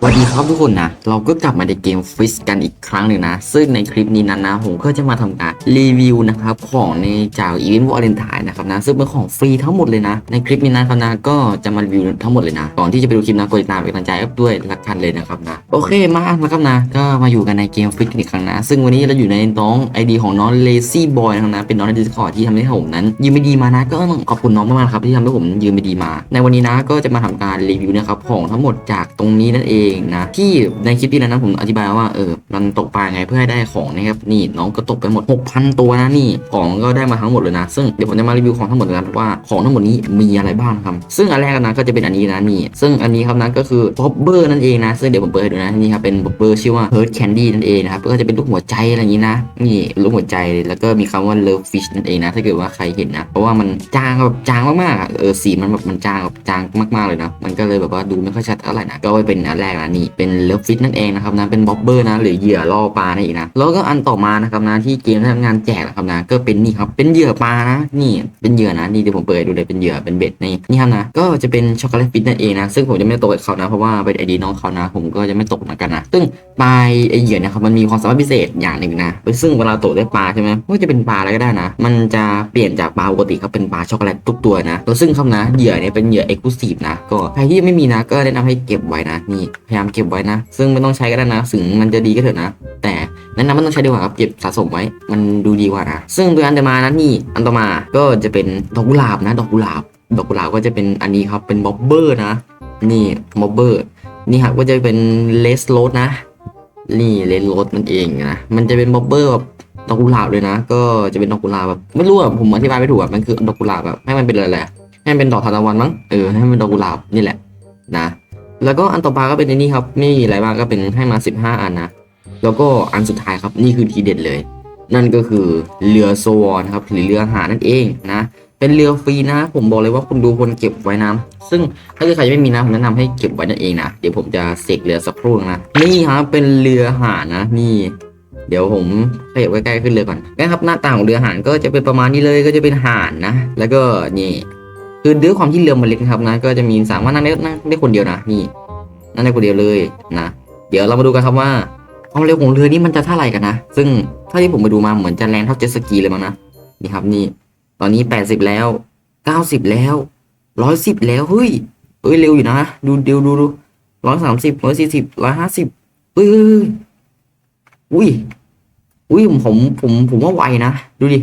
สวัสดีครับทุกคนนะ เราก็กลับมาในเกมฟิสกันอีกครั้งหนึ่งนะ ซึ่งในคลิปนี้นั้นนะ ผมก็จะมาทำการรีวิวนะครับ ของในจากอีเวนต์วอลเลนไทน์นะครับนะ ซึ่งเป็นของฟรีทั้งหมดเลยนะ ในคลิปนี้นะครับนะก็จะมารีวิวทั้งหมดเลยนะ ก่อนที่จะไปดูคลิปนะกดติดตามเป็นกำลังใจด้วยละกันเลยนะครับนะ โอเคมาแล้วครับนะ ก็มาอยู่กันในเกมฟิสกันอีกครั้งนะ ซึ่งวันนี้เราอยู่ในน้องไอดีของน้องเลซี่บอยนะครับนะ เป็นน้องในดิสคอร์ที่ทำให้ผมนั้น ยืมไม่ดีมานะ ก็ต้องขอบคุณน้องมากๆครับที่ทำให้ผมยืมไม่ดีมา ในวันนี้นะก็จะมาทำการรีวิวนะครับของทั้งหมดจากตรงนี้นั่นเองนะที่ในคลิปที่แล้วนะผมอธิบายว่าเออมันตกปลาไงเพื่อให้ได้ของนะครับนี่น้องก็ตกไปหมด 6,000 ตัวนะนี่ของก็ได้มาทั้งหมดเลยนะ ซึ่งเดี๋ยวผมจะมารีวิวของทั้งหมดเลยนะว่าของทั้งหมดนี้มีอะไรบ้างครับซึ่งอันแรกนะก็จะเป็นอันนี้นะนี่ซึ่งอันนี้ครับนะก็คือบ๊อบเบอร์นั่นเองนะซึ่งเดี๋ยวผมเปิดให้ดูนะนี่ครับเป็นบ๊อบเบอร์ชื่อว่า Hurt Candy นั่นเองนะครับก็จะเป็นรูปหัวใจอะไรอย่างนี้นะ นี่รูปหัวใจแล้วก็มีคำว่า Love Fish นั่นเองนะถ้าเกิดว่าใครเห็นนะ เพราะว่ามันจางแบบจางมากๆเออสีมันแบบมันจางแบบจางมากๆเลยนะมันก็เลยแบบว่าดูไม่ค่อยชัดเท่าไหร่นะก็ไว้เป็นอันแรกนะนี่เป็น Love Fish นั่นเองนะครับนะเป็นบ๊อบเบอร์นะหรือเหยื่อล่อปลานั่นเองนะแล้วก็อันต่อมานะครับนะที่เกมทำงานแจกนะครับนะก็เป็นนี่ครับเป็นเหยื่อปลานะนี่เป็นเหยื่อนะนี่เดี๋ยวผมเปิดดูเลยเป็นเหยื่อเป็นเบ็ดนี่นี่ครับนะก็จะเป็นช็อกโกแลตฟิตนั่นเองนะซึ่งผมจะไม่ตกกับเขานะเพราะว่าเป็นไอดีน้องเขานะ ผมก็จะไม่ตกเหมือนกันนะซึ่งปลาไอเหยื่อนี่ยครับมันมีความสามารถพิเศษอย่างหนึ่งนะซึ่งเวลาตกได้ปลาใช่ไหมไม่ว่าจะเป็นปลาอะไรก็ได้นะ มันจะเปลี่ยนจากปลาปกติครับเป็นปลาช็อกโกแลตทุกตัวนะแล้วซึ่งครับนะเหยื่อเนี่ยเป็นเหยื่อเอ็กซ์คลูซีฟนะก็ใครที่ไม่มีนะก็แนะนำให้เก็บไว้นะนี่พยายามเก็บไว้นะ ซึ่งไม่ต้องใช้ก็ได้นะถึงมันจะดีก็เถอะนะ แต่แนะนำไม่ต้องใช้ดีกว่าครับเก็บสะสมไว้มันดูดีกว่านะซึ่งโดยอันต่อมานะนี่อันต่อมาก็จะเป็นดอกกุหลาบนะ ดอกกุหลาบ ดอกกุหลาบก็จะเป็นอันนี้ครับเป็นบ๊อบเบอร์นะนี่บ๊อบเบอร์นี่ครับก็จะเป็นเลสโรสนะนี่เลนโรสมันเองนะมันจะเป็นบ๊อบเบอร์แบบดอกกุหลาบเลยนะ ก็จะเป็นดอกกุหลาบแบบไม่รู้อะผมอธิบายไม่ถูกอะมันคือดอกกุหลาบแบบให้มันเป็นอะไรแหละให้มันเป็นดอกทานตะวันมั้งเออให้มันเป็นดอกกุหลาบนี่แหละนะ แล้วก็อันต่อมาก็เป็นอันนี้ครับไม่มีอะไรบ้างก็เป็นให้มา 15 อันนะ แล้วก็อันสุดท้ายครับนี่คือทีเด็ดเลย นั่นก็คือเรือโซวอนครับหรือเรือหานั่นเองนะ เป็นเรือฟรีนะ ผมบอกเลยว่าคุณดูคนเก็บไว้นะซึ่งถ้าเกิดใครไม่มีนะผมแนะนำให้เก็บไว้นั่นเองนะเดี๋ยวผมจะเสกเรือสักครู่นะนี่ครับเป็นเรือหานะนี่เดี๋ยวผมขยับใกล้ๆขึ้นเรือก่อนนะครับหน้าตาของเรือหานก็จะเป็นประมาณนี้เลยก็จะเป็นหานนะ แล้วก็นี่ คือด้วยความที่เรือมันเล็กนะครับนะก็จะมีสามารถนั่งได้นั่งได้คนเดียวนะนี่นั่งได้คนเดียวเลยนะเดี๋ยวเรามาดูกันครับว่าความเร็วของเรือนี้มันจะเท่าไหร่กันนะซึ่งเท่าที่ผมไปดูมาเหมือนจะแรงเท่าเจ็ตสกีเลยมั้งนะนี่ครับนี่ ตอนนี้แปดสิบแล้วเก้าสิบแล้วร้อยสิบแล้วเฮ้ยเฮ้ยเร็วอยู่นะ ดูเดียวดูดูร้อยสามสิบร้อยสี่สิบร้อยห้าสิบเฮ้ยอุ้ยอุ้ยผมผมผมผมว่าไวนะ ดูดิ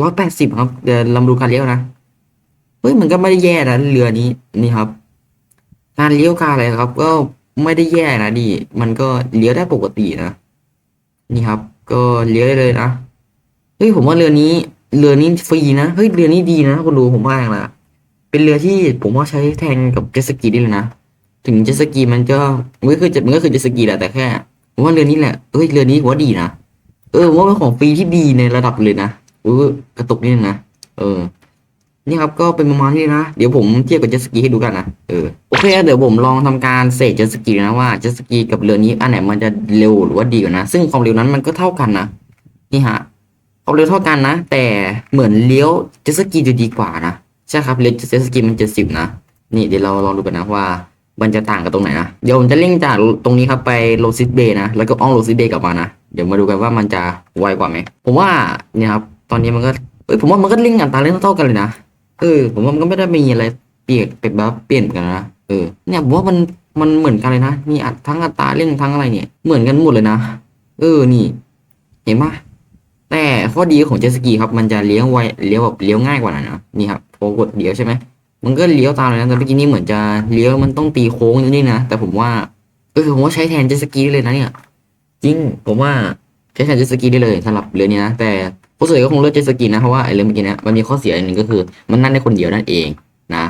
ร้อยแปดสิบครับเดี๋ยวเรามาดูการเลี้ยวนะ เฮ้ยมันก็ไม่ได้แย่นะเรือนี้นี่ครับ การเลี้ยวการอะไรครับ ก็ไม่ได้แย่นะดิมันก็เลี้ยวได้ปกตินะนี่ครับ ก็เลี้ยวได้เลยนะเฮ้ยผมว่าเรือนี้เรือนี้ฟรีนะเฮ้ยเรือนี้ดีนะคุณดูผมว่าอย่างละเป็นเรือที่ผมว่าใช้แทนกับเจสกีได้เลยนะถึงเจสกีมันก็มันก็คือมันก็คือเจสกีแหละแต่แค่ผมว่าเรือนี้แหละเฮ้ยเรือนี้ว่าดีนะเออว่าเป็นของฟรีที่ดีในระดับเลยนะเออกระตุกนิดนึงนะเออ นี่ครับก็เป็นประมาณนี้นะ เดี๋ยวผมเทียบกับเจ็ตสกีให้ดูกันนะเออโอเคเดี๋ยวผมลองทำการเสกเจ็ตสกีนะว่าเจ็ตสกีกับเรือนี้อันไหนมันจะเร็วหรือว่าดีกว่านะ ซึ่งความเร็วนั้นมันก็เท่ากันนะนี่ฮะความเร็วเท่ากันนะ แต่เหมือนเลี้ยวเจ็ตสกีจะดีกว่านะใช่ครับเลี้ยวเจ็ตสกีมันเจ็ดสิบนะนี่เดี๋ยวเราลองดูกันนะว่ามันจะต่างกันตรงไหนนะ เดี๋ยวผมจะเร่งจากตรงนี้ครับไปโลซิสเบย์นะ แล้วก็อ้อมโลซิสเบย์กลับมานะ เดี๋ยวมาดูกันว่ามันจะไวกว่าไหม ผมว่าเนี่ยครับ ตอนนี้มันก็ เอ้ย ผมว่ามันก็เร่งอัตราเร่งเท่ากันเลยนะ เออ ผมว่ามันก็ไม่ได้มีอะไรเปลี่ยนเป็นแบบเปลี่ยนกันนะเออเนี่ยผมว่ามันมันเหมือนกันเลยนะมีอัดทั้งอัตราเร่งทั้งอะไรเนี่ย เหมือนกันหมดเลยนะเออนี่ เห็นปะแต่ข้อดีของเจสกีครับมันจะเลี้ยวไวเลี้ยวแบบเลี้ยวง่ายกว่านะนี่ครับพอกดเลี้ยวใช่ไหมมันก็เลี้ยวตามเลยนะแต่เมื่อกี้นี้เหมือนจะเลี้ยวมันต้องตีโค้งนิดนึงนะแต่ผมว่าเออผมว่าใช้แทนเจสกีได้เลยนะเนี่ย จริงผมว่าใช้แทนเจสกีได้เลยสำหรับเรือนี้นะแต่ ผู้ส่วนใหญ่ก็คงเลือกเจ็ตสกีนะเพราะว่าไอ้เรือเมื่อกี้นี้มันมีข้อเสียอันหนึ่งก็คือ มันนั่งได้คนเดียวนั่นเองนะ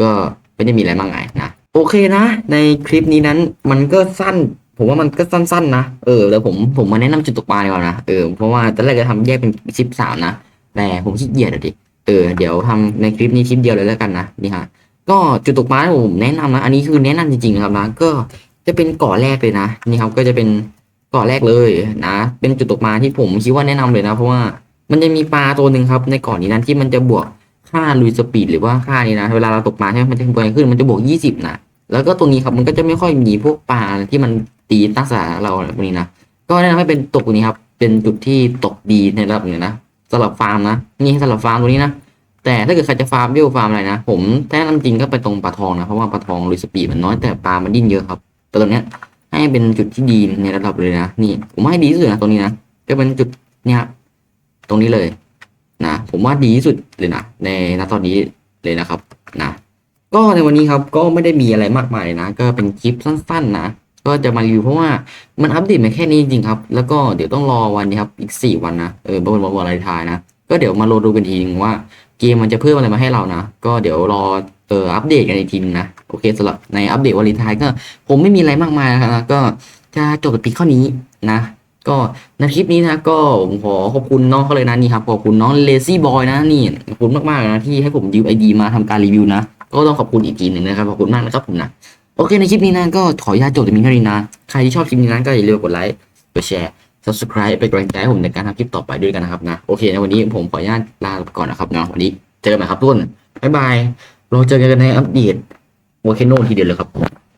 ก็ไม่ได้มีอะไรมากมายนะโอเคนะ ในคลิปนี้นั้นมันก็สั้น ผมว่ามันก็สั้น ๆ นะเออแล้วผมผมมาแนะนำจุดตกปลาดีกว่านะเออเพราะว่าตอนแรกจะทำแยกเป็นคลิปสามนะแต่ผมขี้เกียจอะดิเออเดี๋ยวทำในคลิปนี้คลิปเดียวเลยแล้วกันนะนี่ฮะก็จุดตกปลาที่ผมแนะนำนะอันนี้คือแนะนำจริงๆนะครับนะก็จะเป็นเกาะแรกเลยนะนี่ครับก็จะเป็นเกาะแรกเลยนะ เป็นจุดตกปลาที่ผมคิดว่าแนะนำเลยนะ เพราะว่า มันจะมีปลาตัวหนึ่งครับในเกาะนี้นั้นที่มันจะบวกค่าลุยสปีดหรือว่าค่านี้นะ เวลาเราตกปลาใช่ไหมมันจะบวกขึ้นมันจะบวกยี่สิบนะแล้วก็ตรงนี้ครับมันก็จะไม่ค่อยมีพวกปลาที่มันตีตั้งสาเราอะไรพวกนี้นะก็แนะนำให้เป็นตกตรงนี้ครับ เป็นจุดที่ตกดีในระดับหนึ่งนะสำหรับฟาร์มนะนี่สำหรับฟาร์มตรงนี้นะแต่ถ้าเกิดใครจะฟาร์มเวลฟาร์มอะไรนะ ผมแนะนำจริงก็ไปตรงปลาทองนะเพราะว่าปลาทองลุยสปีดมันน้อยแต่ปลามันดิ้นเยอะครับแต่ตรงเนี้ยให้เป็นจุดที่ดีในระดับเลยนะ นี่ผมให้ดีที่สุดนะตรงนี้นะก็เป็นจุดเนี่ย ตรงนี้เลยนะผมว่าดีที่สุดเลยนะในณตอนนี้เลยนะครับนะก็ในวันนี้ครับก็ไม่ได้มีอะไรมากมายนะ ก็เป็นคลิปสั้น ๆ นะก็จะมารีวิวเพราะว่ามันอัปเดตมาแค่นี้จริงครับ แล้วก็เดี๋ยวต้องรอวันนี้ครับอีกสี่วันนะเออเป็นวันวันอะไรทายนะ ก็เดี๋ยวมาโหลดดูกันทีนึงว่าเกมมันจะเพิ่มอะไรมาให้เรานะ ก็เดี๋ยวรอเอออัปเดตกันอีกทีนึงนะโอเคสำหรับในอัปเดตวันเลนทายก็ผมไม่มีอะไรมากมายนะครับนะก็จะจบแต่เพียงเท่านี้นะ ก็ในคลิปนี้นะก็ผมขอขอบคุณน้องเขาเลยนะนี่ครับขอบคุณน้อง Lazy Boy นะนี่ขอบคุณมากๆนะที่ให้ผมยืมไอดีมาทำการรีวิวนะก็ต้องขอบคุณอีกทีหนึ่งนะครับขอบคุณมากนะครับผมนะโอเคในคลิปนี้นะก็ขออนุญาตจบแต่เพีเท่านี้นะใครที่ชอบคลิปนี้นะก็อย่าลืมกดไลค์กดแชร์ subscribe เป็นกำลังใจให้ผมในการทำคลิปต่อไปด้วยกันนะครับนะโอเคในวันนี้ผมขออนุญาตลาไปก่อนนะครับนะวันนี้เจอกันใหม่ครับทุกคนบ๊ายบายเราเจอกันในอัปเดตโวเคโนทีเดียวเลยครับ